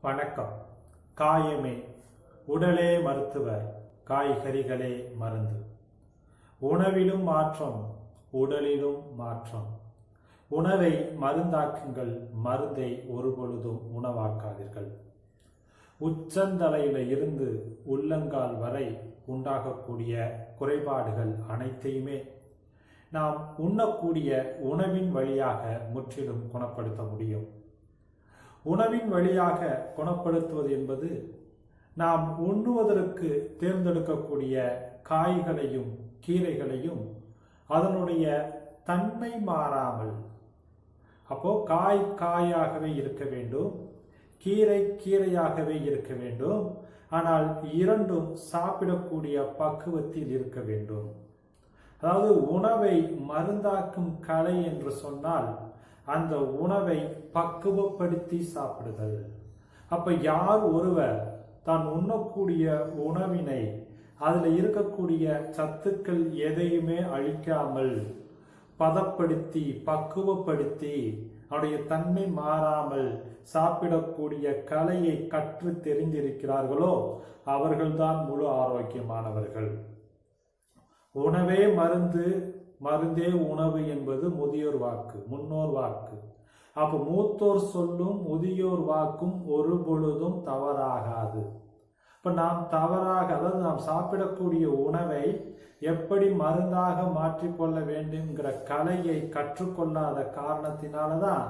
வணக்கம். காயமே உடலே மருத்துவர் காய்கறிகளே மருந்து. உணவிலும் மாற்றம் உடலிலும் மாற்றம். உணவை மருந்தாக்குங்கள் மருந்தை ஒருபொழுதும் உணவாக்காதீர்கள். உச்சந்தலையில இருந்து உள்ளங்கால் வரை உண்டாகக்கூடிய குறைபாடுகள் அனைத்தையுமே நாம் உண்ணக்கூடிய உணவின் வழியாக முற்றிலும் குணப்படுத்த முடியும். உணவின் வழியாக குணப்படுத்துவது என்பது நாம் உண்ணுவதற்கு தேர்ந்தெடுக்கக்கூடிய காய்களையும் கீரைகளையும் அதனுடைய தன்மை மாறாமல் அப்போ காய் காயாகவே இருக்க வேண்டும் கீரை கீரையாகவே இருக்க வேண்டும் ஆனால் இரண்டும் சாப்பிடக்கூடிய பக்குவத்தில் இருக்க வேண்டும். அதாவது உணவை மருந்தாக்கும் கலை என்று சொன்னால் அந்த உணவை பக்குவப்படுத்தி சாப்பிடுதல். அப்ப யார் ஒருவர் தான் உண்ணக்கூடிய உணவினை அதில் இருக்கக்கூடிய சத்துக்கள் எதையுமே அழிக்காமல் பதப்படுத்தி பக்குவப்படுத்தி அவருடைய தன்மை மாறாமல் சாப்பிடக்கூடிய கலையை கற்று தெரிந்திருக்கிறார்களோ அவர்கள்தான் முழு ஆரோக்கியமானவர்கள். உணவே மருந்து மருந்தே உணவு என்பது முதியோர் வாக்கு முன்னோர் வாக்கு. அப்ப மூத்தோர் சொல்லும் முதியோர் வாக்கும் ஒரு பொழுதும் தவறாகாது. இப்ப நாம் தவறாக அதாவது நாம் சாப்பிடக்கூடிய உணவை எப்படி மருந்தாக மாற்றிக்கொள்ள வேண்டும்ங்கிற கலையை கற்றுக்கொள்ளாத காரணத்தினாலதான்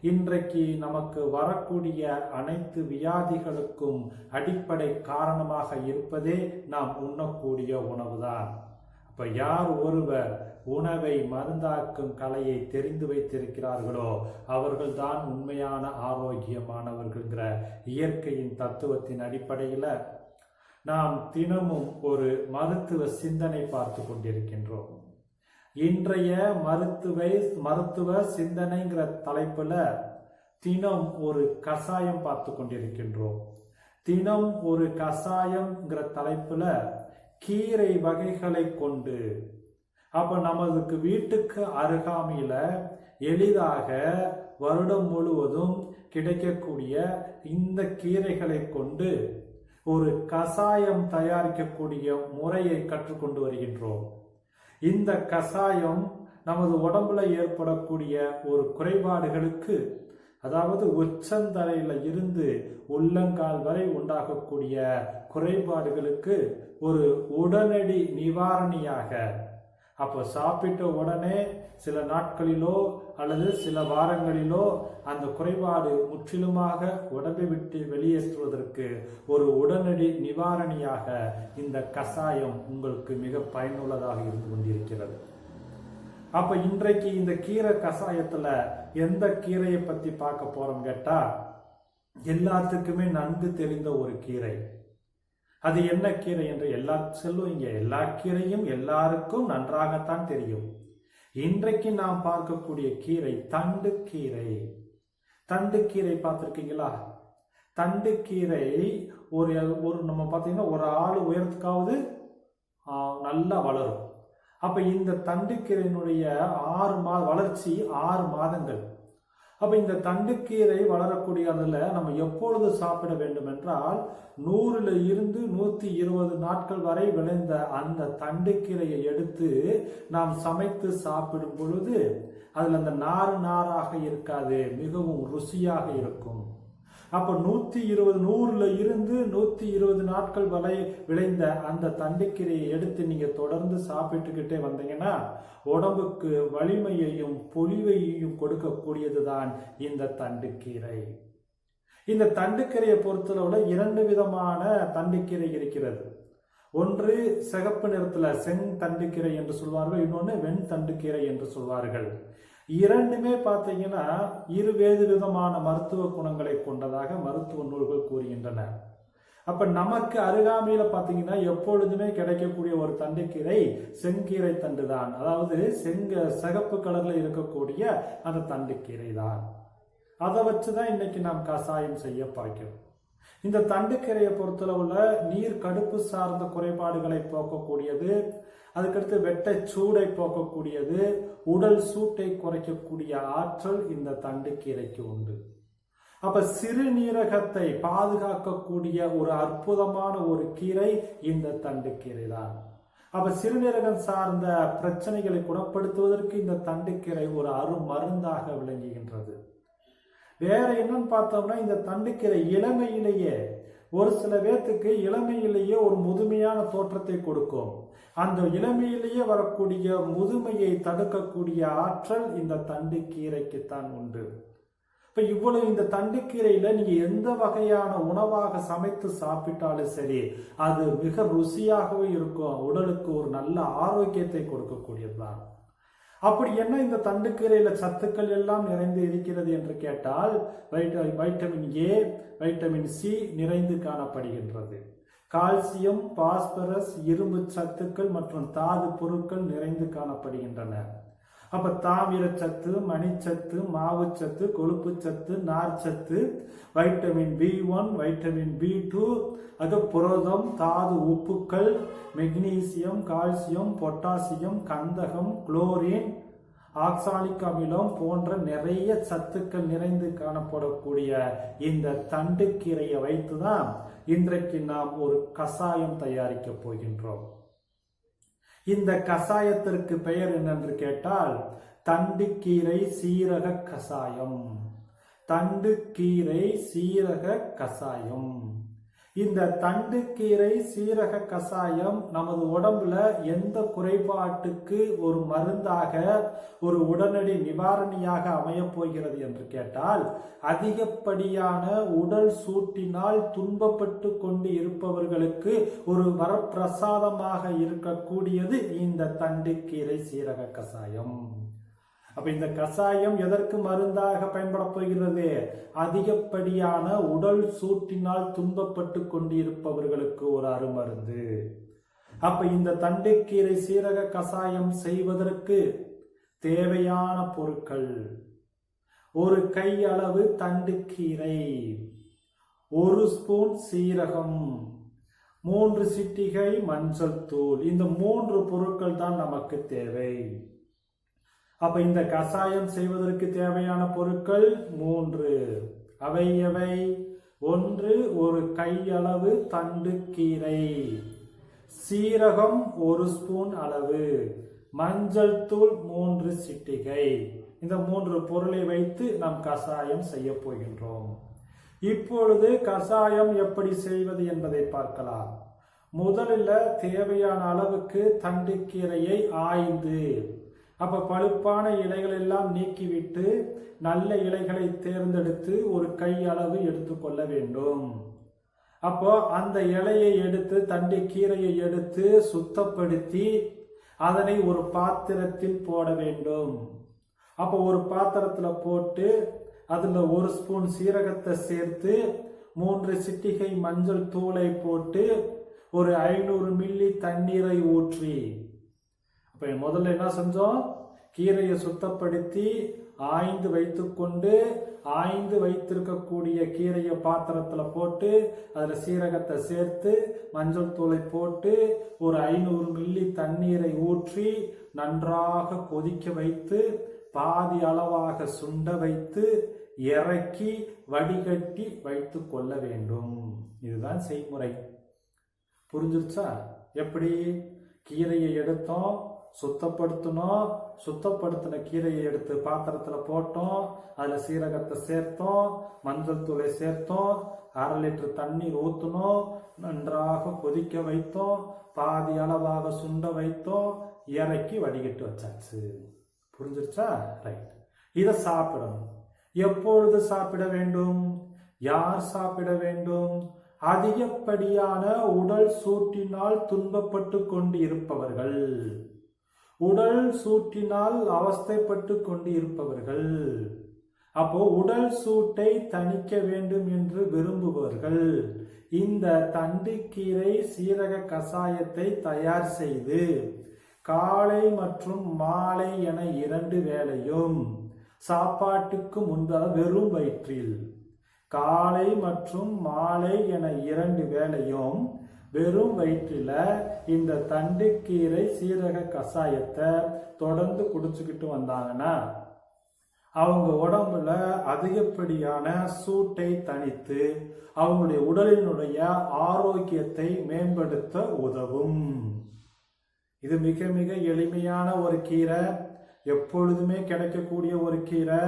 இன்றைக்கு நமக்கு வரக்கூடிய அனைத்து வியாதிகளுக்கும் அடிப்படை காரணமாக இருப்பதே நாம் உண்ணக்கூடிய உணவுதான். இப்போ யார் ஒருவர் உணவை மருந்தாக்கும் கலையை தெரிந்து வைத்திருக்கிறார்களோ அவர்கள்தான் உண்மையான ஆரோக்கியமானவர்கள்ங்கிற இயற்கையின் தத்துவத்தின் அடிப்படையில் நாம் தினமும் ஒரு மருத்துவ சிந்தனை பார்த்து கொண்டிருக்கின்றோம். இன்றைய மருத்துவ மருத்துவ சிந்தனைங்கிற தலைப்புல தினம் ஒரு கசாயம் பார்த்து கொண்டிருக்கின்றோம். தினம் ஒரு கஷாயம்ங்கிற தலைப்புல கீரை வகைகளை கொண்டு. அப்போ நமதுக்கு வீட்டுக்கு அருகாமையில் எளிதாக வருடம் முழுவதும் கிடைக்கக்கூடிய இந்த கீரைகளை கொண்டு ஒரு கசாயம் தயாரிக்கக்கூடிய முறையை கற்றுக்கொண்டு வருகின்றோம். இந்த கசாயம் நமது உடம்புல ஏற்படக்கூடிய ஒரு குறைபாடுகளுக்கு அதாவது உச்சந்தலையில இருந்து உள்ளங்கால் வரை உண்டாகக்கூடிய குறைபாடுகளுக்கு ஒரு உடனடி நிவாரணியாக. அப்போ சாப்பிட்ட உடனே சில நாட்களிலோ அல்லது சில வாரங்களிலோ அந்த குறைபாடு முற்றிலுமாக உடம்பை விட்டு வெளியேற்றுவதற்கு ஒரு உடனடி நிவாரணியாக இந்த கசாயம் உங்களுக்கு மிக பயனுள்ளதாக இருந்து கொண்டிருக்கிறது. அப்ப இன்றைக்கு இந்த கீரை கஷாயத்துல எந்த கீரையை பத்தி பார்க்க போறோம் கேட்டா எல்லாத்துக்குமே நன்கு தெரிந்த ஒரு கீரை. அது என்ன கீரை என்று எல்லா செல்லும் இங்க. எல்லா கீரையும் எல்லாருக்கும் நன்றாகத்தான் தெரியும். இன்றைக்கு நாம் பார்க்கக்கூடிய கீரை தண்டு கீரை. தண்டு கீரை பார்த்துருக்கீங்களா? தண்டு கீரை ஒரு ஒரு நம்ம பார்த்தீங்கன்னா ஒரு ஆள் உயரத்துக்காவது நல்லா வளரும். அப்ப இந்த தண்டுக்கீரையினுடைய ஆறு மாத வளர்ச்சி ஆறு மாதங்கள். அப்ப இந்த தண்டுக்கீரை வளரக்கூடிய அதில் நம்ம எப்பொழுது சாப்பிட வேண்டும் என்றால் நூறுல இருந்து நூத்தி இருபது நாட்கள் வரை விளைந்த அந்த தண்டுக்கீரையை எடுத்து நாம் சமைத்து சாப்பிடும் பொழுது அதில் அந்த நாறு நாராக இருக்காது மிகவும் ருசியாக இருக்கும். அப்போ நூற்றி இருபது நூறில் இருந்து நூற்றி இருபது நாட்கள் வரை விளைந்த அந்த தண்டுக்கீரையை எடுத்து நீங்கள் தொடர்ந்து சாப்பிட்டுக்கிட்டே வந்தீங்கன்னா உடம்புக்கு வலிமையையும் பொலிவையையும் கொடுக்கக்கூடியதுதான் இந்த தண்டுக்கீரை. இந்த தண்டுக்கீரையை பொறுத்தளவுல இரண்டு விதமான தண்டுக்கீரை இருக்கிறது. ஒன்று சிகப்பு நிறத்துல செங் தண்டுக்கீரை என்று சொல்வார்கள் இன்னொன்று வெண் தண்டுக்கீரை என்று சொல்வார்கள். இரண்டுமே பார்த்தீங்கன்னா இருவேறு விதமான மருத்துவ குணங்களை கொண்டதாக மருத்துவ நூல்கள் கூறுகின்றன. அப்ப நமக்கு அருகாமையில பாத்தீங்கன்னா எப்பொழுதுமே கிடைக்கக்கூடிய ஒரு தண்டுக்கீரை செங்கீரை தண்டு தான் அதாவது செங்க சிகப்பு கலர்ல இருக்கக்கூடிய அந்த தண்டுக்கீரை தான் அதை வச்சுதான் இன்னைக்கு நாம் கசாயம் செய்ய பார்க்கிறோம் இந்த தண்டுக்கீரையை பொறுத்தளவுல நீர் கடுப்பு சார்ந்த குறைபாடுகளை போக்கக்கூடியது அதுக்கடுத்து வெட்ட சூடை போக்கக்கூடியது உடல் சூட்டை குறைக்கக்கூடிய ஆற்றல் இந்த தண்டுக்கீரைக்கு உண்டு. அப்ப சிறுநீரகத்தை பாதுகாக்கக்கூடிய ஒரு அற்புதமான ஒரு கீரை இந்த தண்டுக்கீரை தான் அப்ப சிறுநீரகம் சார்ந்த பிரச்சனைகளை குணப்படுத்துவதற்கு இந்த தண்டுக்கீரை ஒரு அரு மருந்தாக விளங்குகின்றது. வேற என்னன்னு பார்த்தோம்னா இந்த தண்டுக்கீரை இளமையிலேயே ஒரு சில பேர்த்துக்கு இளமையிலேயே ஒரு முதுமையான தோற்றத்தை கொடுக்கும். அந்த இளமையிலேயே வரக்கூடிய முதுமையை தடுக்கக்கூடிய ஆற்றல் இந்த தண்டு கீரைக்குத்தான் உண்டு. இப்ப இவ்வளவு இந்த தண்டுக்கீரையில நீங்க எந்த வகையான உணவாக சமைத்து சாப்பிட்டாலும் சரி அது மிக ருசியாகவும் இருக்கும். உடலுக்கு ஒரு நல்ல ஆரோக்கியத்தை கொடுக்கக்கூடியதுதான். அப்படி என்ன இந்த தண்டுக்கீரையில சத்துக்கள் எல்லாம் நிறைந்து இருக்கிறது என்று கேட்டால் vita- vitamin A vitamin C நிறைந்து காணப்படுகின்றது. கால்சியம் பாஸ்பரஸ் இரும்பு சத்துக்கள் மற்றும் தாது பொருட்கள் நிறைந்து காணப்படுகின்றன. அப்ப தாமிரச்சத்து மணிச்சத்து மாவுச்சத்து கொழுப்புச்சத்து நார்ச்சத்து vitamin B one vitamin B two அது புரதம் தாது உப்புக்கள் மெக்னீசியம் கால்சியம் பொட்டாசியம் கந்தகம் குளோரின் ஆக்சாலிக் அமிலம் போன்ற நிறைய சத்துக்கள் நிறைந்து காணப்படக்கூடிய இந்த தண்டுக்கீரையை வைத்துதான் இன்றைக்கு நாம் ஒரு கசாயம் தயாரிக்க போகின்றோம். இந்த கசாயத்திற்கு பெயர் என்னென்று கேட்டால் தண்டுக்கீரை சீரக கசாயம். தண்டுக்கீரை சீரக கசாயம். இந்த தண்டுக்கீரை சீரக கசாயம் நமது உடம்புல எந்த குறைபாட்டுக்கு ஒரு மருந்தாக ஒரு உடனடி நிவாரணியாக அமையப் போகிறது என்று கேட்டால் அதிகப்படியான உடல் சூட்டினால் துன்பப்பட்டு கொண்டு இருப்பவர்களுக்கு ஒரு வரப்பிரசாதமாக இருக்கக்கூடியது இந்த தண்டுக்கீரை சீரக கசாயம் அப்ப இந்த கசாயம் எதற்கு மருந்தாக பயன்பட போகிறது அதிகப்படியான உடல் சூட்டினால் துன்பப்பட்டு கொண்டிருப்பவர்களுக்கு ஒரு அருமருந்து. அப்ப இந்த தண்டுக்கீரை சீரக கசாயம் செய்வதற்கு தேவையான பொருட்கள். ஒரு கை அளவு தண்டுக்கீரை. ஒரு ஸ்பூன் சீரகம். மூன்று சிட்டிகை மஞ்சள் தூள். இந்த மூன்று பொருட்கள் தான் நமக்கு தேவை. அப்ப இந்த கசாயம் செய்வதற்கு தேவையான பொருட்கள் மூன்று. அவை எவை? ஒன்று ஒரு கையளவு தண்டு கீரை. சீரகம் ஒரு ஸ்பூன் அளவு. மஞ்சள் தூள் மூன்று சிட்டிகை. இந்த மூன்று பொருளை வைத்து நாம் கசாயம் செய்ய போகின்றோம். இப்பொழுது கசாயம் எப்படி செய்வது என்பதை பார்க்கலாம். முதலில் தேவையான அளவுக்கு தண்டுக்கீரையை ஆய்ந்து அப்ப பழுப்பான இலைகள் எல்லாம் நீக்கிவிட்டு நல்ல இலைகளை தேர்ந்தெடுத்து ஒரு கை அளவு எடுத்துக்கொள்ள வேண்டும். அப்போ அந்த இலையை எடுத்து தண்டு கீரையை எடுத்து சுத்தப்படுத்தி அதனை ஒரு பாத்திரத்தில் போட வேண்டும். அப்போ ஒரு பாத்திரத்துல போட்டு அதுல ஒரு ஸ்பூன் சீரகத்தை சேர்த்து மூன்று சிட்டிகை மஞ்சள் தூளை போட்டு ஒரு ஐநூறு மில்லி தண்ணீரை ஊற்றி இப்போ முதல்ல என்ன செஞ்சோம்? கீரையை சுத்தப்படுத்தி ஆய்ந்து வைத்துக்கொண்டு ஆய்ந்து வைத்திருக்கக்கூடிய கீரையை பாத்திரத்துல போட்டு அதுல சீரகத்தை சேர்த்து மஞ்சள் தூளை போட்டு ஒரு ஐநூறு மில்லி தண்ணீரை ஊற்றி நன்றாக கொதிக்க வைத்து பாதி அளவாக சுண்ட வைத்து இறக்கி வடிகட்டி வைத்து கொள்ள வேண்டும். இதுதான் செய்முறை. புரிஞ்சிருச்சா? எப்படி? கீரையை எடுத்தோம் சுத்தப்படுத்தினோம் சுத்தப்படுத்தின கீரையை எடுத்து பாத்திரத்துல போட்டோம் அதுல சீரகத்தை சேர்த்தோம் மஞ்சள் தூளை சேர்த்தோம் அரை லிட்டர் தண்ணீர் ஊற்றினோம் நன்றாக கொதிக்க வைத்தோம் பாதி அளவாக சுண்ட வைத்தோம் இறக்கி வடிகட்டி வச்சாச்சு. புரிஞ்சிருச்சா? ரைட் இதை சாப்பிடணும். எப்பொழுது சாப்பிட வேண்டும்? யார் சாப்பிட வேண்டும்? அதிகப்படியான உடல் சூட்டினால் துன்பப்பட்டு கொண்டு இருப்பவர்கள் உடல் சூட்டினால் அவஸ்தைப்பட்டு கொண்டு இருப்பவர்கள் அப்போ உடல் சூட்டை தணிக்க வேண்டும் என்று விரும்புபவர்கள். இந்த தண்டுக்கீரை சீரக கஷாயத்தை தயார் செய்து காலை மற்றும் மாலை என இரண்டு வேளையும் சாப்பாட்டுக்கு முன்பாக வெறும் வயிற்றில் காலை மற்றும் மாலை என இரண்டு வேளையும் வெறும் வயிற்றில் இந்த தண்டுக்கீரை சீரக கஷாயத்தை தொடர்ந்து குடிச்சுக்கிட்டு வந்தாங்கன்னா அவங்க உடம்புல அதிகப்படியான சூட்டை தணித்து அவங்களுடைய உடலினுடைய ஆரோக்கியத்தை மேம்படுத்த உதவும். இது மிக மிக எளிமையான ஒரு கீரை. எப்பொழுதுமே கிடைக்கக்கூடிய ஒரு கீரை.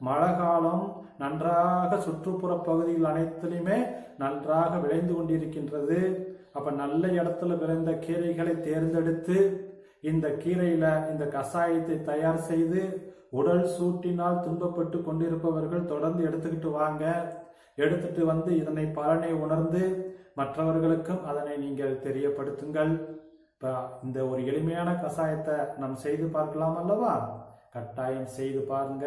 மழை காலம் நன்றாக சுற்றுப்புற பகுதிகள் அனைத்திலுமே நன்றாக விளைந்து கொண்டிருக்கின்றது. அப்ப நல்ல இடத்துல விளைந்த கீரைகளை தேர்ந்தெடுத்து இந்த கீரையில இந்த கஷாயத்தை தயார் செய்து உடல் சூட்டினால் துன்பப்பட்டு கொண்டிருப்பவர்கள் தொடர்ந்து எடுத்துக்கிட்டு வாங்க. எடுத்துட்டு வந்து இதனை பலனை உணர்ந்து மற்றவர்களுக்கும் அதனை நீங்கள் தெரியப்படுத்துங்கள். இப்ப இந்த ஒரு எளிமையான கஷாயத்தை நாம் செய்து பார்க்கலாம் அல்லவா? கட்டாயம் செய்து பாருங்க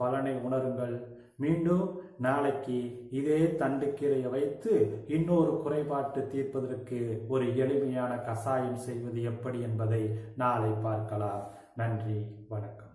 பலனை உணருங்கள். மீண்டும் நாளைக்கு இதே தண்டுக்கீரையை வைத்து இன்னொரு குறைபாட்டு தீர்ப்பதற்கு ஒரு எளிமையான கசாயம் செய்வது எப்படி என்பதை நாளை பார்க்கலாம். நன்றி வணக்கம்.